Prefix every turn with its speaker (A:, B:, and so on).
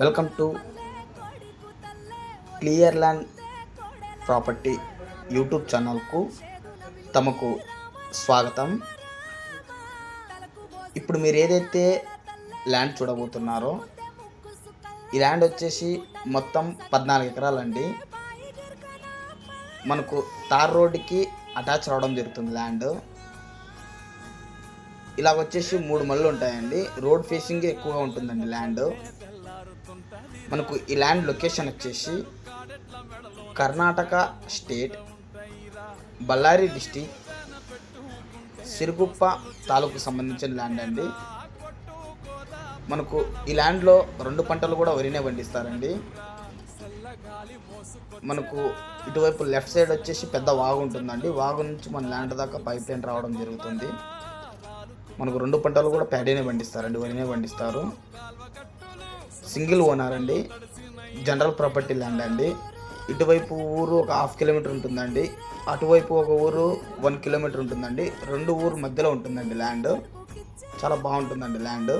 A: Welcome to clear land property YouTube ఛానల్కు తమకు స్వాగతం. ఇప్పుడు మీరు ఏదైతే ల్యాండ్ చూడబోతున్నారో ఈ ల్యాండ్ వచ్చేసి మొత్తం పద్నాలుగు ఎకరాలండి. మనకు తార్ రోడ్డుకి అటాచ్ రావడం జరుగుతుంది ల్యాండ్ ఇలా వచ్చేసి మూడు మళ్ళు ఉంటాయండి. రోడ్ ఫేసింగ్ ఎక్కువగా ఉంటుందండి ల్యాండ్. మనకు ఈ ల్యాండ్ లొకేషన్ వచ్చేసి కర్ణాటక స్టేట్ బళ్ళారి డిస్టిక్ సిరుగుప్ప తాలూకు సంబంధించిన ల్యాండ్ అండి. మనకు ఈ ల్యాండ్లో రెండు పంటలు కూడా వరినే పండిస్తారండి. మనకు ఇటువైపు లెఫ్ట్ సైడ్ వచ్చేసి పెద్ద వాగు ఉంటుందండి. వాగు నుంచి మన ల్యాండ్ దాకా పైప్ లైన్ రావడం జరుగుతుంది. మనకు రెండు పంటలు కూడా ప్యాడీనే పండిస్తారండి వరినే పండిస్తారు. సింగిల్ ఓనర్ అండి జనరల్ ప్రాపర్టీ ల్యాండ్ అండి. ఇటువైపు ఊరు ఒక హాఫ్ కిలోమీటర్ ఉంటుందండి అటువైపు ఒక ఊరు వన్ కిలోమీటర్ ఉంటుందండి. రెండు ఊరు మధ్యలో ఉంటుందండి ల్యాండ్. చాలా బాగుంటుందండి ల్యాండ్.